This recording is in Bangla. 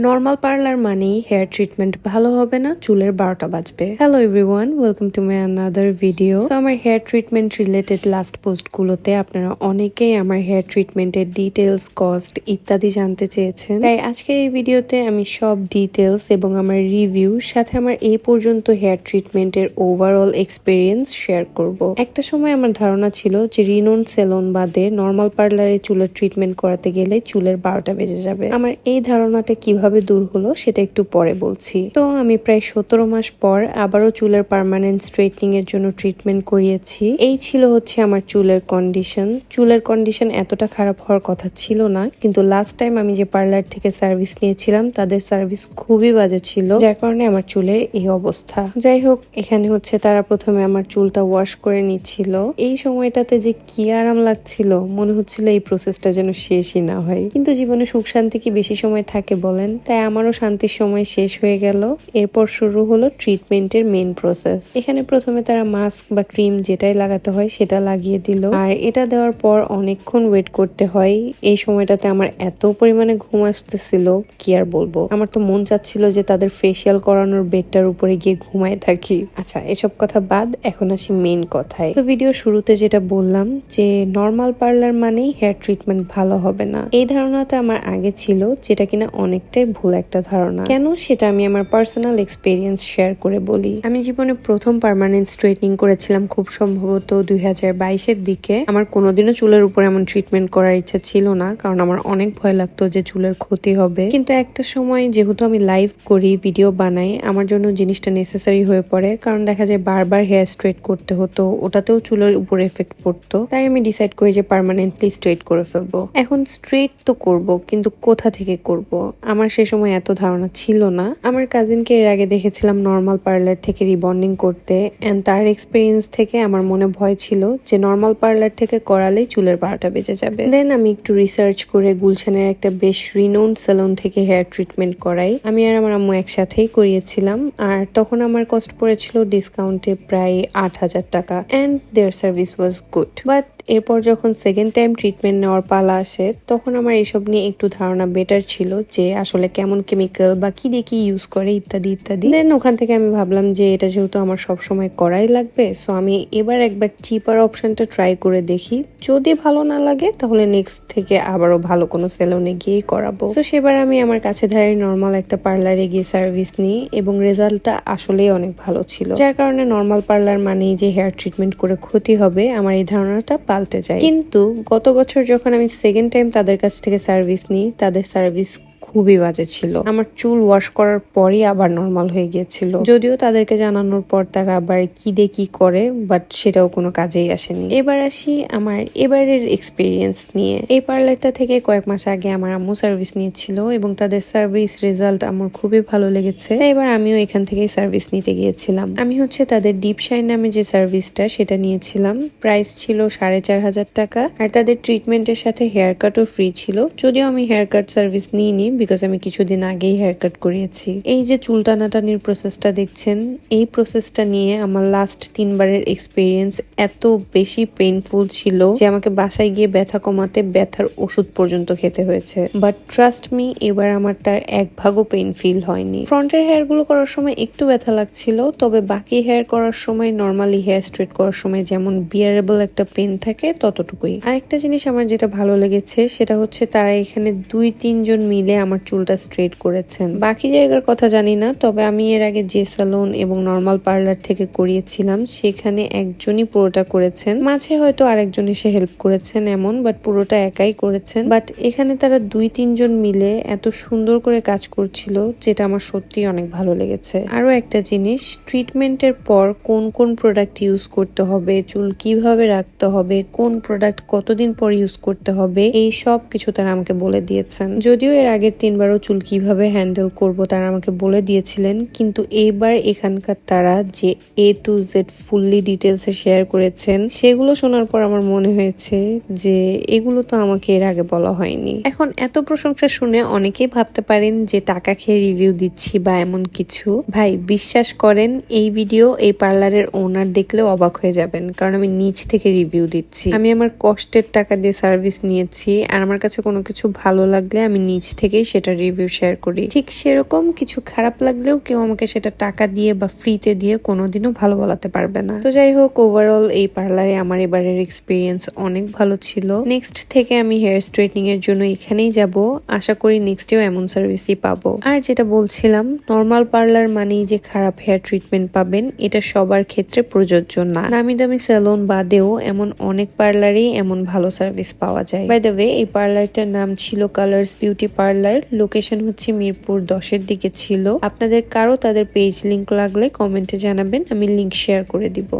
নর্মাল পার্লার মানেই হেয়ার ট্রিটমেন্ট ভালো হবে না, চুলের বারোটা বাজবে। Hello everyone welcome to my another video আমার হেয়ার ট্রিটমেন্ট রিলেটেড লাস্ট পোস্টগুলোতে আপনারা অনেকেই আমার হেয়ার ট্রিটমেন্টের ডিটেলস কস্ট ইত্যাদি জানতে চেয়েছেন। তাই আজকের এই ভিডিওতে আমি সব ডিটেলস এবং আমার রিভিউ সাথে আমার এই পর্যন্ত হেয়ার ট্রিটমেন্টের ওভারঅল এক্সপিরিয়েন্স শেয়ার করব। একটা সময় আমার ধারণা ছিল যে রিনোন সেলন বাদে নর্মাল পার্লারে চুলের ট্রিটমেন্ট করাতে গেলে চুলের বারোটা বেজে যাবে। আমার এই ধারণাটা কীভাবে দূর হলো, সেটা একটু পরে বলছি। তো আমি প্রায় সতেরো মাস পর আবারও চুলের পার্মানেন্ট স্ট্রেটনিং এর জন্য ট্রিটমেন্ট করিয়েছি। এই ছিল হচ্ছে আমার চুলের কন্ডিশন চুলের কন্ডিশন এতটা খারাপ হওয়ার কথা ছিল না, কিন্তু লাস্ট টাইম আমি যে পার্লার থেকে সার্ভিস নিয়েছিলাম, তাদের সার্ভিস খুবই বাজে ছিল, যার কারণে আমার চুলের এই অবস্থা। যাই হোক, এখানে হচ্ছে তারা প্রথমে আমার চুলটা ওয়াশ করে নিচ্ছিল। এই সময়টাতে যে কি আরাম লাগছিল, মনে হচ্ছিল এই প্রসেসটা যেন শেষই না হয়। কিন্তু জীবনে সুখ শান্তি কি বেশি সময় থাকে বলেন? তাই আমারও শান্তির সময় শেষ হয়ে গেল। এরপর শুরু হলো ট্রিটমেন্টের মেন প্রসেস এখানে প্রথমে তারা মাস্ক বা ক্রিম যেটাই লাগাতে হয় সেটা লাগিয়ে দিল। আর এটা দেওয়ার পর অনেকক্ষণ ওয়েট করতে হয়। এই সময়টাতে আমার এত পরিমাণে ঘুম আসতেছিল, কি আর বলব? আমার তো মন চাচ্ছিল যে তাদের ফেসিয়াল করানোর বেডটার উপরে গিয়ে ঘুমায় থাকি। আচ্ছা এসব কথা বাদ, এখন আসি মেন কথায়। তো ভিডিও শুরুতে যেটা বললাম যে নর্মাল পার্লার মানেই হেয়ার ট্রিটমেন্ট ভালো হবে না। এই ধারণাটা আমার আগে ছিল, যেটা কিনা অনেকটাই ভুল একটা ধারণা। কেন সেটা আমি আমার পার্সোনাল এক্সপিরিয়েন্স শেয়ার করে বলি। আমি জীবনে প্রথম পার্মানেন্ট স্ট্রেটনিং করেছিলাম খুব সম্ভবত দুই হাজার বাইশের দিকে। আমার কোনোদিনও চুলের উপর এমন ট্রিটমেন্ট করার ইচ্ছা ছিল না, কারণ আমার অনেক ভয় লাগতো যে চুলের ক্ষতি হবে। কিন্তু একটা সময় যেহেতু আমি লাইভ করি ভিডিও বানাই, আমার জন্য জিনিসটা নেসেসারি হয়ে পড়ে, কারণ দেখা যায় বারবার হেয়ার স্ট্রেট করতে হতো, ওটাতেও চুলের উপর এফেক্ট পড়তো। তাই আমি ডিসাইড করি যে পার্মানেন্টলি স্ট্রেট করে ফেলব। এখন স্ট্রেট তো করব, কিন্তু কোথা থেকে করব? আমার সে সময় এত ধারণা ছিল না। আমার কাজিনকে এর আগে দেখেছিলাম নর্মাল পার্লার থেকে রিবন্ডিং করতে অ্যান্ড তার এক্সপিরিয়েন্স থেকে আমার মনে ভয় ছিল যে নর্মাল পার্লার থেকে করালেই চুলের বারোটা বেঁচে যাবে। দেন আমি একটু রিসার্চ করে গুলশানের একটা বেশ রিনোন্ড সেলুন থেকে হেয়ার ট্রিটমেন্ট করাই। আমি আর আমার আম্মু একসাথেই করিয়েছিলাম আর তখন আমার কষ্ট পড়েছিল ডিসকাউন্টে প্রায় আট হাজার টাকা and their service was good but এরপর যখন সেকেন্ড টাইম ট্রিটমেন্ট নেওয়ার পালা আসে, তখন আমার এসব নিয়ে একটু ধারণা বেটার ছিল যে আসলে কেমন কেমিক্যাল বা কি দিয়ে কি ইউজ করে, ইত্যাদি ইত্যাদি। দেন ওখান থেকে আমি ভাবলাম যে এটা যেহেতু আমার সব সময় করাই লাগবে সো আমি এবার একবার চিপার অপশনটা ট্রাই করে দেখি। যদি ভালো না লাগে, তাহলে নেক্সট থেকে আবারও ভালো কোনো সেলুনে গিয়েই করাবো। তো সেবার আমি আমার কাছে ধারে নর্মাল একটা পার্লারে গিয়ে সার্ভিস নিই, এবং রেজাল্টটা আসলেই অনেক ভালো ছিল। যার কারণে নর্মাল পার্লার মানেই যে হেয়ার ট্রিটমেন্ট করে ক্ষতি হবে, আমার এই ধারণাটা পাল্টে যায়। কিন্তু গত বছর যখন আমি সেকেন্ড টাইম তাদের কাছ থেকে সার্ভিস নিই, তাদের সার্ভিস খুবই বাজে ছিল। আমার চুল ওয়াশ করার পরই আবার নর্মাল হয়ে গিয়েছিল। যদিও তাদেরকে জানানোর পর তারা আবার কি দিয়ে কি করে বাট সেটাও কোনো কাজেই আসেনি। এবার আসি আমার এবারের এক্সপিরিয়েন্স নিয়ে। এই পার্লারটা থেকে কয়েক মাস আগে আমার আম্মু সার্ভিস নিয়েছিল এবং তাদের সার্ভিস রেজাল্ট আমার খুবই ভালো লেগেছে। এবার আমিও এখান থেকেই সার্ভিস নিতে গিয়েছিলাম। আমি হচ্ছে তাদের ডিপ শাইন নামে যে সার্ভিসটা সেটা নিয়েছিলাম। প্রাইস ছিল সাড়ে চার হাজার টাকা। আর তাদের ট্রিটমেন্টের সাথে হেয়ার কাটও ফ্রি ছিল। যদিও আমি হেয়ার কাট সার্ভিস নিইনি বিকজ আমি কিছুদিন আগেই হেয়ার কাট করিয়েছি। এই যে চুল টানাটানির প্রসেসটা দেখছেন, এই প্রসেসটা নিয়ে আমার লাস্ট তিনবারের এক্সপিরিয়েন্স এত বেশি পেইনফুল ছিল যে আমাকে বাসায় গিয়ে ব্যথা কমাতে ব্যথার ওষুধ পর্যন্ত খেতে হয়েছে। বাট ট্রাস্ট মি এবার আমার তার এক ভাগও পেইন ফিল হয়নি। ফ্রন্টের হেয়ারগুলো করার সময় একটু ব্যথা লাগছিল, তবে বাকি হেয়ার করার সময় নর্মালি হেয়ার স্ট্রেট করার সময় যেমন বিয়ারেবল একটা পেন থাকে, ততটুকুই। আরেকটা জিনিস আমার যেটা ভালো লেগেছে, সেটা হচ্ছে তারা এখানে দুই তিনজন মিলে আমার চুলটা স্ট্রেট করেছেন। বাকি জায়গার কথা জানি না, তবে আমি এর আগে যে সালন এবং নর্মাল পার্লার থেকে করিয়েছিলাম, সেখানে একজনই পুরোটা করেছেন। মাঝে হয়তো আরেকজন এসে হেল্প করেছেন এমন বাট পুরোটা একাই করেছেন। বাট এখানে তারা দুই, তিনজন মিলে এত সুন্দর করে কাজ করছিল, যেটা আমার সত্যি অনেক ভালো লেগেছে। আরও একটা জিনিস ট্রিটমেন্টের পর কোন কোন প্রোডাক্ট ইউজ করতে হবে, চুল কীভাবে রাখতে হবে, কোন প্রোডাক্ট কতদিন পর ইউজ করতে হবে, এই সব কিছু তারা আমাকে বলে দিয়েছেন। যদিও এর আগের তিনবারও চুল কীভাবে হ্যান্ডেল করব তারা আমাকে বলে দিয়েছিলেন, কিন্তু এইবার এখানকার তারা যে এ টু জেড ফুললি ডিটেলসে শেয়ার করেছেন, সেগুলো শোনার পর আমার মনে হয়েছে যে এগুলো তো আমাকে এর আগে বলা হয়নি। এখন এত প্রশংসা শুনে অনেকেই ভাবতে পারেন যে টাকা খেয়ে রিভিউ দিচ্ছি বা এমন কিছু। ভাই, বিশ্বাস করেন, এই ভিডিও এই পার্লারের ওনার দেখলেও অবাক হয়ে যাবেন, কারণ আমি নিচ থেকে রিভিউ দিচ্ছি। আমি আমার কষ্টের টাকা দিয়ে সার্ভিস নিয়েছি, আর আমার কাছে কোনো কিছু ভালো লাগলে আমি নিচ থেকেই সেটা রিভিউ শেয়ার করি। ঠিক সেরকম কিছু খারাপ লাগলেও কেউ আমাকে সেটা টাকা দিয়ে বা ফ্রিতে দিয়ে কোনোদিনও ভালো বলাতে পারবে না। তো যাই হোক ওভারঅল এই পার্লারে আমার এবারের এক্সপিরিয়েন্স অনেক ভালো ছিল। নেক্সট থেকে আমি হেয়ার স্ট্রেটনিং এর জন্য এখানেই যাব। আশা করি নেক্সটেও এমন সার্ভিসই পাবো। আর যেটা বলছিলাম নর্মাল পার্লার মানেই যে খারাপ হেয়ার ট্রিটমেন্ট পাবেন, এটা সবার ক্ষেত্রে প্রযোজ্য না। নামি দামি সেলুন বাদেও এমন অনেক পার্লারেই এমন ভালো সার্ভিস পাওয়া যায়। বাই দ্য ওয়ে এই পার্লারটার নাম ছিল কালার্স বিউটি পার্লার লোকেশন হচ্ছে মিরপুর দশের দিকে ছিল। আপনাদের কারও তাদের পেজ লিংক লাগলে কমেন্টে জানাবেন, আমি লিংক শেয়ার করে দিব।